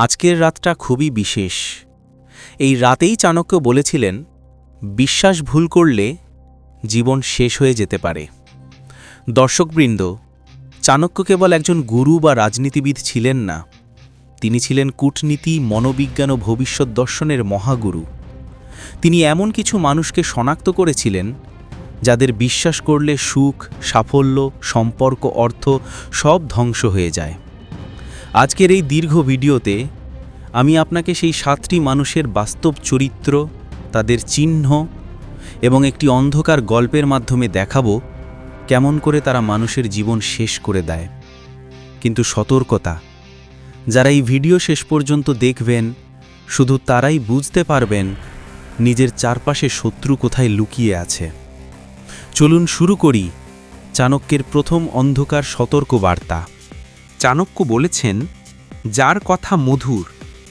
আজকের রাতটা খুবই বিশেষ। এই রাতেই চাণক্য বলেছিলেন, বিশ্বাস ভুল করলে জীবন শেষ হয়ে যেতে পারে। দর্শকবৃন্দ, চাণক্য কেবল একজন গুরু বা রাজনীতিবিদ ছিলেন না। তিনি ছিলেন কূটনীতি, মনোবিজ্ঞান ও ভবিষ্যৎ দর্শনের মহাগুরু। তিনি এমন কিছু মানুষকে শনাক্ত করেছিলেন, যাদের বিশ্বাস করলে সুখ, সাফল্য, সম্পর্ক, অর্থ সব ধ্বংস হয়ে যায়। আজকের এই দীর্ঘ ভিডিওতে আমি আপনাকে সেই সাতটি মানুষের বাস্তব চরিত্র, তাদের চিহ্ন এবং একটি অন্ধকার গল্পের মাধ্যমে দেখাবো কেমন করে তারা মানুষের জীবন শেষ করে দেয়। কিন্তু সতর্কতা, যারা এই ভিডিও শেষ পর্যন্ত দেখবেন, শুধু তারাই বুঝতে পারবেন নিজের চারপাশে শত্রু কোথায় লুকিয়ে আছে। চলুন শুরু করি চাণক্যের প্রথম অন্ধকার সতর্ক বার্তা চাণক্য বলেছেন, যার কথা মধুর,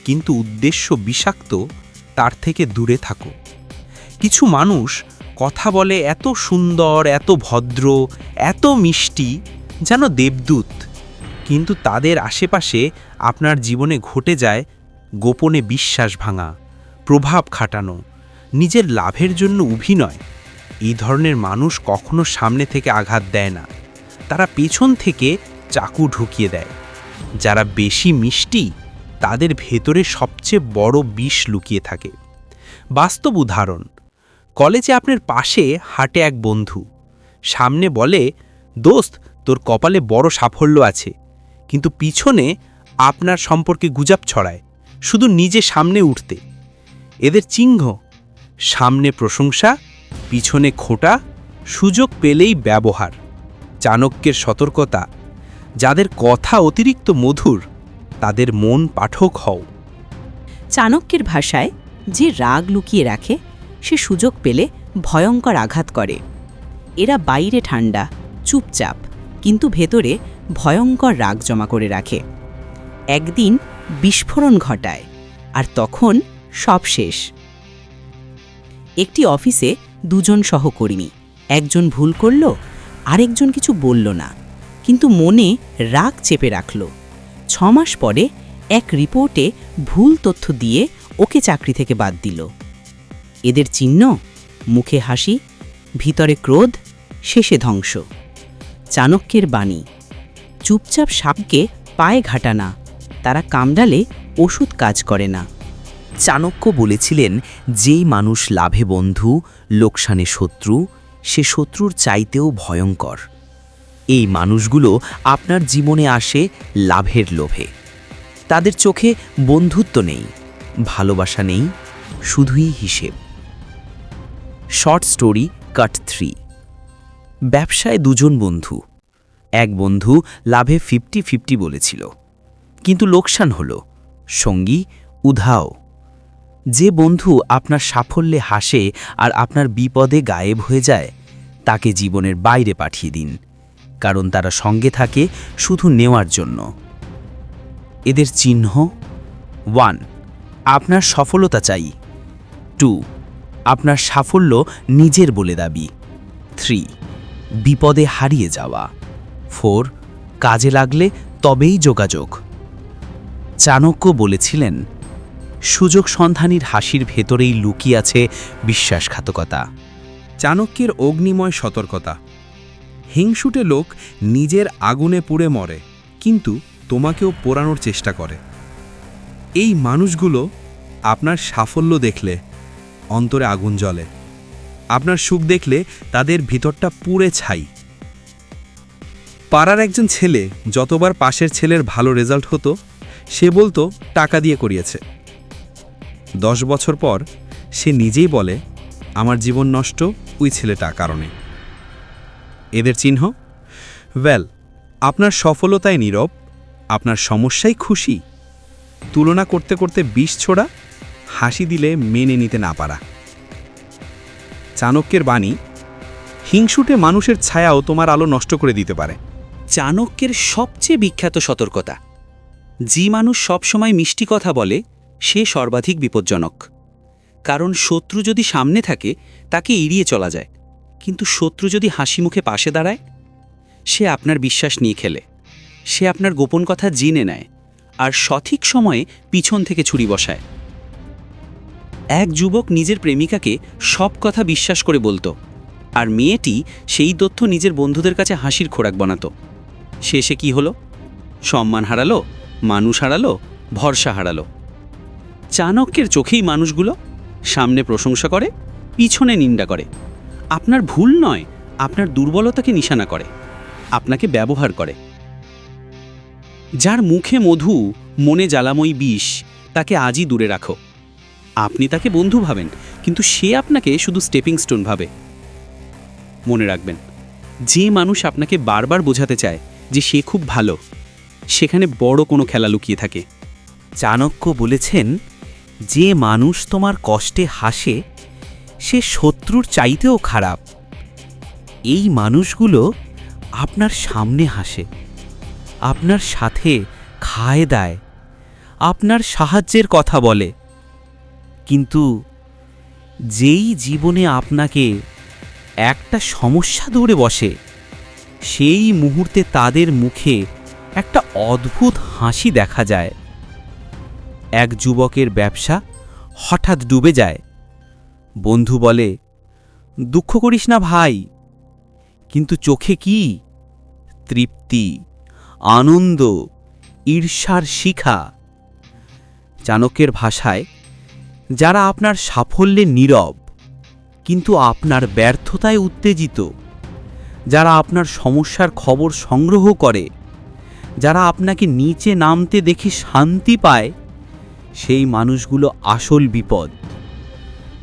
কিন্তু উদ্দেশ্য বিষাক্ত, তার থেকে দূরে থাকো। কিছু মানুষ কথা বলে এত সুন্দর, এত ভদ্র, এত মিষ্টি, যেন দেবদূত, কিন্তু তাদের আশেপাশে আপনার জীবনে ঘটে যায় গোপনে বিশ্বাস ভাঙা, প্রভাব খাটানো, নিজের লাভের জন্য অভিনয়। এই ধরনের মানুষ কখনো সামনে থেকে আঘাত দেয় না। তারা পেছন থেকে চাকু ঢুকিয়ে দেয়। যারা বেশি মিষ্টি, তাদের ভেতরে সবচেয়ে বড় বিষ লুকিয়ে থাকে। বাস্তব উদাহরণ, কলেজে আপনার পাশে হাঁটে এক বন্ধু। সামনে বলে, দোস্ত, তোর কপালে বড় সাফল্য আছে। কিন্তু পিছনে আপনার সম্পর্কে গুজাব ছড়ায়, শুধু নিজে সামনে উঠতে। এদের চিহ্ন, সামনে প্রশংসা, পিছনে খোঁটা, সুযোগ পেলেই ব্যবহার। চাণক্যের সতর্কতা যাদের কথা অতিরিক্ত মধুর, তাদের মন পাঠক হও। চাণক্যের ভাষায় যে রাগ লুকিয়ে রাখে, সে সুযোগ পেলে ভয়ঙ্কর আঘাত করে। এরা বাইরে ঠান্ডা, চুপচাপ, কিন্তু ভেতরে ভয়ঙ্কর রাগ জমা করে রাখে। একদিন বিস্ফোরণ ঘটায়, আর তখন সব শেষ। একটি অফিসে দুজন সহকর্মী, একজন ভুল করল, আরেকজন কিছু বলল না। কিন্তু মনে রাগ চেপে রাখল। ছমাস পরে এক রিপোর্টে ভুল তথ্য দিয়ে ওকে চাকরি থেকে বাদ দিল। এদের চিহ্ন, মুখে হাসি, ভিতরে ক্রোধ, শেষে ধ্বংস। চাণক্যের বাণী, চুপচাপ সাপকে পায়ে ঘাটানা তারা কামড়ালে ওষুধ কাজ করে না। চাণক্য বলেছিলেন, যেই মানুষ লাভে বন্ধু, লোকসানে শত্রু, সে শত্রুর চাইতেও ভয়ঙ্কর। এই মানুষগুলো আপনার জীবনে আসে লাভের লোভে। তাদের চোখে বন্ধুত্ব নেই, ভালোবাসা নেই, শুধুই হিসেব। Short story, cut three. ব্যবসায় দুজন বন্ধু। এক বন্ধু লাভে ফিফটি ফিফটি বলেছিল। কিন্তু লোকসান হলো, সঙ্গী উধাও। যে বন্ধু আপনার সাফল্যে হাসে আর আপনার বিপদে গায়েব হয়ে যায়, তাকে জীবনের বাইরে পাঠিয়ে দিন। কারণ তারা সঙ্গে থাকে শুধু নেওয়ার জন্য। এদের চিহ্ন? ওয়ান, আপনার সফলতা চাই। টু, আপনার সাফল্য নিজের বলে দাবি। থ্রি, বিপদে হারিয়ে যাওয়া। ফোর, কাজে লাগলে তবেই যোগাযোগ। চাণক্য বলেছিলেন, সুযোগ সন্ধানীর হাসির ভেতরেই লুকিয়ে আছে বিশ্বাসঘাতকতা। চাণক্যের অগ্নিময় সতর্কতা। হিংসুটে লোক নিজের আগুনে পুড়ে মরে, কিন্তু তোমাকেও পোড়ানোর চেষ্টা করে। এই মানুষগুলো আপনার সাফল্য দেখলে, অন্তরে আগুন জ্বলে। আপনার সুখ দেখলে তাদের ভিতরটা পুড়ে ছাই। পাড়ার একজন ছেলে যতবার পাশের ছেলের ভালো রেজাল্ট হতো, সে বলতো, টাকা দিয়ে করিয়েছে। দশ বছর পর সে নিজেই বলে, আমার জীবন নষ্ট, ওই ছেলেটা কারণে। এদের চিহ্ন? ওয়েল আপনার সফলতায় নীরব, আপনার সমস্যাই খুশি। তুলনা করতে করতে বিষ ছোড়া, হাসি দিলে মেনে নিতে না পারা। চাণক্যের বাণী, হিংসুটে মানুষের ছায়াও তোমার আলো নষ্ট করে দিতে পারে। চাণক্যের সবচেয়ে বিখ্যাত সতর্কতা যে মানুষ সবসময় মিষ্টি কথা বলে, সে সর্বাধিক বিপজ্জনক। কারণ শত্রু যদি সামনে থাকে, তাকে এড়িয়ে চলা যায়। কিন্তু শত্রু যদি হাসি মুখে পাশে দাঁড়ায়, সে আপনার বিশ্বাস নিয়ে খেলে, সে আপনার গোপন কথা জেনে নেয়, আর সঠিক সময়ে পিছন থেকে ছুরি বসায়। এক যুবক নিজের প্রেমিকাকে সব কথা বিশ্বাস করে বলতো, আর মেয়েটি সেই তথ্য নিজের বন্ধুদের কাছে হাসির খোরাক বানাতো। শেষে কি হলো? সম্মান হারালো? মানুষ হারালো? ভরসা হারালো? চাণক্যের চোখেই মানুষগুলো সামনে প্রশংসা করে, পিছনে নিন্দা করে। আপনার ভুল নয়, আপনার দুর্বলতাকে নিশানা করে, আপনাকে ব্যবহার করে। যার মুখে মধু, মনে জ্বালাময়ী বিষ, তাকে আজই দূরে রাখো। আপনি তাকে বন্ধু ভাবেন, কিন্তু সে আপনাকে শুধু স্টেপিং স্টোন ভাবে। মনে রাখবেন, যে মানুষ আপনাকে বারবার বোঝাতে চায় যে সে খুব ভালো, সেখানে বড় কোনো খেলা লুকিয়ে থাকে। চাণক্য বলেছেন, যে মানুষ তোমার কষ্টে হাসে সে শত্রুর চাইতেও খারাপ। এই মানুষগুলো আপনার সামনে হাসে, আপনার সাথে খায় দায়, আপনার সাহায্যের কথা বলে। কিন্তু যেই জীবনে আপনাকে একটা সমস্যা দৌড়ে বসে, সেই মুহূর্তে তাদের মুখে একটা অদ্ভুত হাসি দেখা যায়। এক যুবকের ব্যবসা হঠাৎ ডুবে যায়। বন্ধু বলে, দুঃখ করিস না ভাই, কিন্তু চোখে কি? তৃপ্তি, আনন্দ, ঈর্ষার শিখা। চাণক্যের ভাষায়, যারা আপনার সাফল্যে নীরব, কিন্তু আপনার ব্যর্থতায় উত্তেজিত, যারা আপনার সমস্যার খবর সংগ্রহ করে, যারা আপনাকে নিচে নামতে দেখে শান্তি পায়, সেই মানুষগুলো আসল বিপদ।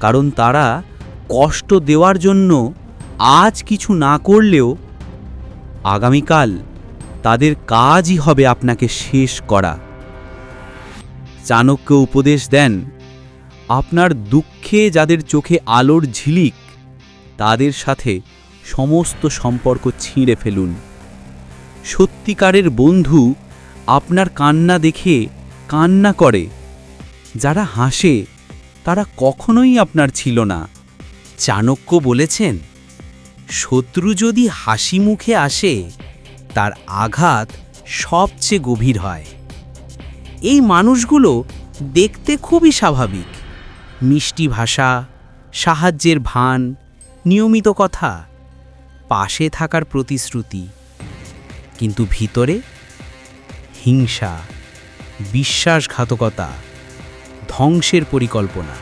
কারণ তারা কষ্ট দেওয়ার জন্য আজ কিছু না করলেও আগামীকাল তাদের কাজই হবে আপনাকে শেষ করা। চাণক্য উপদেশ দেন, আপনার দুঃখে যাদের চোখে আলোর ঝিলিক, তাদের সাথে সমস্ত সম্পর্ক ছিঁড়ে ফেলুন। সত্যিকারের বন্ধু আপনার কান্না দেখে কান্না করে, যারা হাসে তারা কখনোই আপনার ছিল না। চাণক্য বলেছেন, শত্রু যদি হাসি মুখে আসে, তার আঘাত সবচেয়ে গভীর হয়। এই মানুষগুলো দেখতে খুবই স্বাভাবিক। মিষ্টি ভাষা, সাহায্যের ভান, নিয়মিত কথা, পাশে থাকার প্রতিশ্রুতি। কিন্তু ভিতরে হিংসা, বিশ্বাসঘাতকতা ধ্বংসের পরিকল্পনা।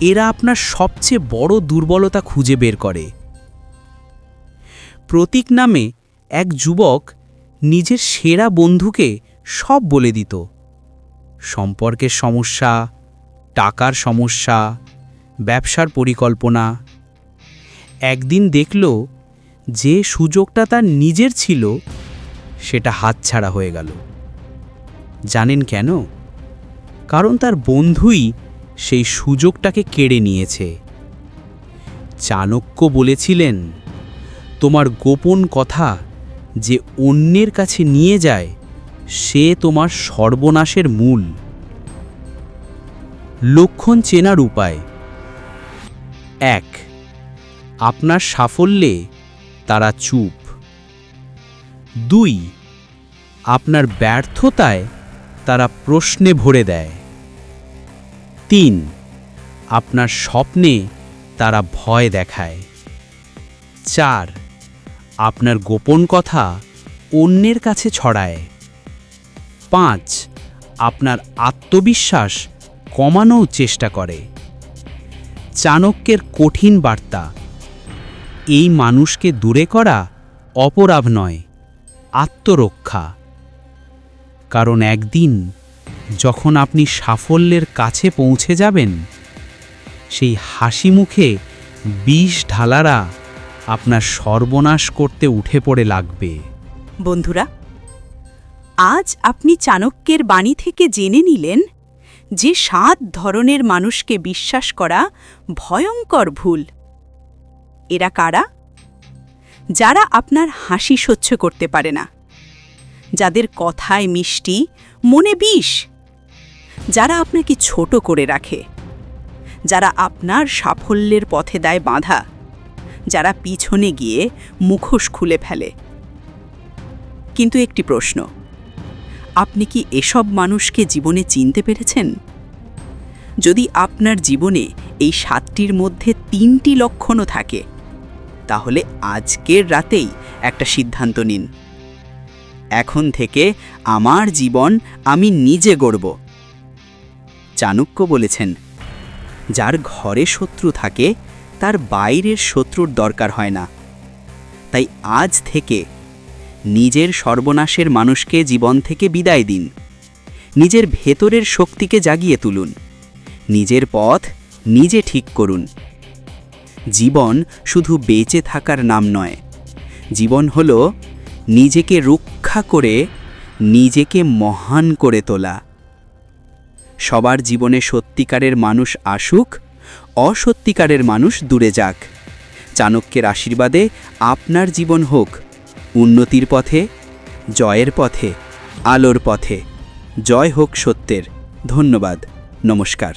এরা আপনার সবচেয়ে বড় দুর্বলতা খুঁজে বের করে। প্রতীক নামে এক যুবক নিজের সেরা বন্ধুকে সব বলে দিত। সম্পর্কের সমস্যা, টাকার সমস্যা, ব্যবসার পরিকল্পনা। একদিন দেখল যে সুযোগটা তার নিজের ছিল, সেটা হাতছাড়া হয়ে গেল। জানেন কেন? কারণ তার বন্ধুই সেই সুযোগটাকে কেড়ে নিয়েছে। চাণক্য বলেছিলেন, তোমার গোপন কথা যে অন্যের কাছে নিয়ে যায়, সে তোমার সর্বনাশের মূল। লক্ষণ চেনার উপায়। এক, আপনার সাফল্যে তারা চুপ। দুই, আপনার ব্যর্থতায় তারা প্রশ্নে ভরে দেয়। তিন, আপনার স্বপ্নে তারা ভয় দেখায়। চার, আপনার গোপন কথা অন্যের কাছে ছড়ায়। পাঁচ, আপনার আত্মবিশ্বাস কমানোও চেষ্টা করে। চাণক্যের কঠিন বার্তা, এই মানুষকে দূরে করা অপরাধ নয়, আত্মরক্ষা। কারণ একদিন যখন আপনি সাফল্যের কাছে পৌঁছে যাবেন, সেই হাসি মুখে বিষ ঢালারা আপনার সর্বনাশ করতে উঠে পড়ে লাগবে। বন্ধুরা, আজ আপনি চাণক্যের বাণী থেকে জেনে নিলেন যে সাত ধরনের মানুষকে বিশ্বাস করা ভয়ঙ্কর ভুল। এরা কারা? যারা আপনার হাসি সহ্য করতে পারে না। যাদের কথায় মিষ্টি, মনে বিষ। যারা আপনাকে ছোট করে রাখে, যারা আপনার সাফল্যের পথে দেয় বাঁধা, যারা পিছনে গিয়ে মুখোশ খুলে ফেলে। কিন্তু একটি প্রশ্ন, আপনি কি এসব মানুষকে জীবনে চিনতে পেরেছেন? যদি আপনার জীবনে এই সাতটির মধ্যে তিনটি লক্ষণও থাকে, তাহলে আজকের রাতেই একটা সিদ্ধান্ত নিন। এখন থেকে আমার জীবন আমি নিজে গড়ব। চাণক্য বলেছেন, যার ঘরে শত্রু থাকে, তার বাইরের শত্রুর দরকার হয় না। তাই আজ থেকে নিজের সর্বনাশের মানুষকে জীবন থেকে বিদায় দিন। নিজের ভেতরের শক্তিকে জাগিয়ে তুলুন। নিজের পথ নিজে ঠিক করুন। জীবন শুধু বেঁচে থাকার নাম নয়, জীবন হল নিজেকে রক্ষা করে, নিজেকে মহান করে তোলা। সবার জীবনে সত্যিকারের মানুষ আসুক, অসত্যিকারের মানুষ দূরে যাক। চাণক্যের আশীর্বাদে আপনার জীবন হোক, উন্নতির পথে, জয়ের পথে, আলোর পথে। জয় হোক সত্যের। ধন্যবাদ। নমস্কার।